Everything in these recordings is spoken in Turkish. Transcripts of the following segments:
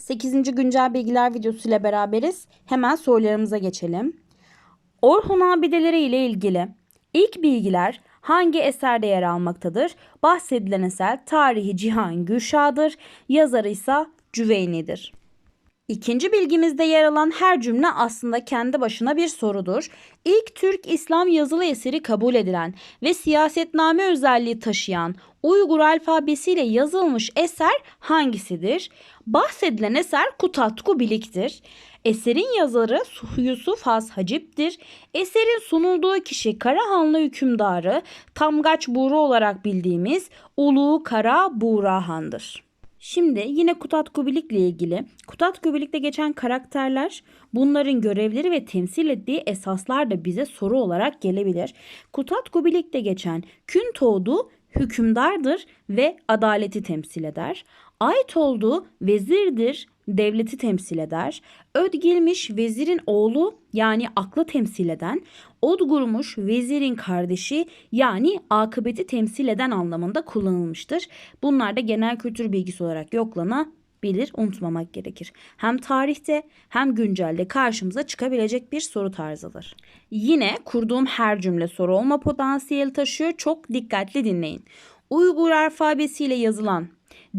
8. güncel bilgiler videosu ile beraberiz. Hemen sorularımıza geçelim. Orhun abideleri ile ilgili ilk bilgiler hangi eserde yer almaktadır? Bahsedilen eser Tarihi Cihan Gülşah'dır. Yazarı ise Cüveyni'dir. İkinci bilgimizde yer alan her cümle aslında kendi başına bir sorudur. İlk Türk İslam yazılı eseri kabul edilen ve siyasetname özelliği taşıyan Uygur alfabesiyle yazılmış eser hangisidir? Bahsedilen eser Kutatku Bilik'tir. Eserin yazarı Yusuf Has Hacip'tir. Eserin sunulduğu kişi Karahanlı hükümdarı Tamgaç Buğra olarak bildiğimiz Ulu Kara Buğrahan'dır. Şimdi yine Kutat Kubilik ile ilgili Kutat Kubilik'te geçen karakterler bunların görevleri ve temsil ettiği esaslar da bize soru olarak gelebilir. Kutat Kubilik'te geçen Küntoğdu hükümdardır ve adaleti temsil eder. Aytoldu vezirdir, devleti temsil eder. Ödgilmiş vezirin oğlu yani aklı temsil eden, Odgurmuş vezirin kardeşi yani akıbeti temsil eden anlamında kullanılmıştır. Bunlar da genel kültür bilgisi olarak yoklanabilir, unutmamak gerekir. Hem tarihte hem güncelde karşımıza çıkabilecek bir soru tarzıdır. Yine kurduğum her cümle soru olma potansiyeli taşıyor. Çok dikkatli dinleyin. Uygur alfabesiyle yazılan,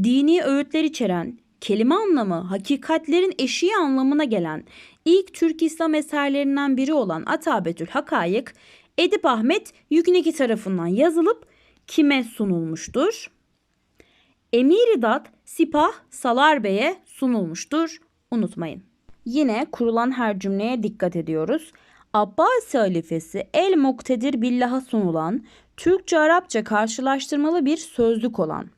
dini öğütler içeren, kelime anlamı hakikatlerin eşiği anlamına gelen ilk Türk İslam eserlerinden biri olan Atabetül Hakayık Edip Ahmet Yükneki tarafından yazılıp kime sunulmuştur? Emiridat Sipah Salar Bey'e sunulmuştur. Unutmayın. Yine kurulan her cümleye dikkat ediyoruz. Abbasi halifesi El Muktedir Billah'a sunulan Türkçe-Arapça karşılaştırmalı bir sözlük olan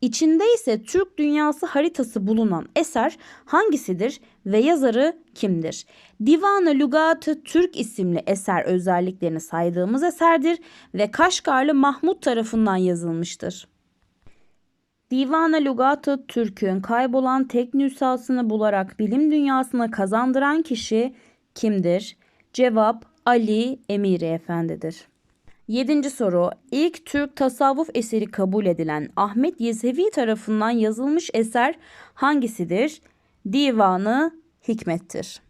İçinde ise Türk dünyası haritası bulunan eser hangisidir ve yazarı kimdir? Divan-ı Lügat-ı Türk isimli eser özelliklerini saydığımız eserdir ve Kaşgarlı Mahmut tarafından yazılmıştır. Divan-ı Lügat-ı Türk'ün kaybolan tek nüshasını bularak bilim dünyasına kazandıran kişi kimdir? Cevap Ali Emiri Efendidir. Yedinci soru. İlk Türk tasavvuf eseri kabul edilen Ahmet Yesevi tarafından yazılmış eser hangisidir? Divanı Hikmettir.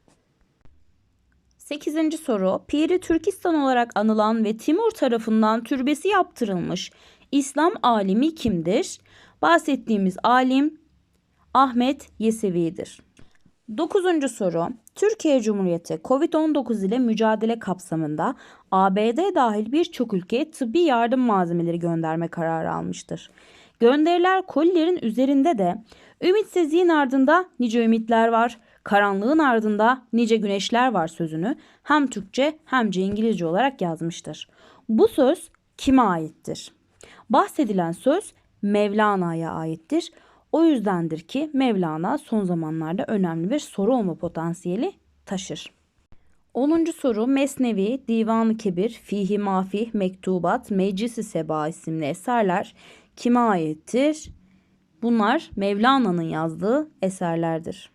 Sekizinci soru. Piri Türkistan olarak anılan ve Timur tarafından türbesi yaptırılmış İslam alimi kimdir? Bahsettiğimiz alim Ahmet Yesevi'dir. Dokuzuncu soru. Türkiye Cumhuriyeti COVID-19 ile mücadele kapsamında ABD dahil birçok ülkeye tıbbi yardım malzemeleri gönderme kararı almıştır. Gönderiler kolilerin üzerinde de ümitsizliğin ardında nice ümitler var, karanlığın ardında nice güneşler var sözünü hem Türkçe hem de İngilizce olarak yazmıştır. Bu söz kime aittir? Bahsedilen söz Mevlana'ya aittir. O yüzdendir ki Mevlana son zamanlarda önemli bir soru olma potansiyeli taşır. 10. soru Mesnevi, Divan-ı Kebir, Fihi Mafih, Mektubat, Meclis-i Seba isimli eserler kime aittir? Bunlar Mevlana'nın yazdığı eserlerdir.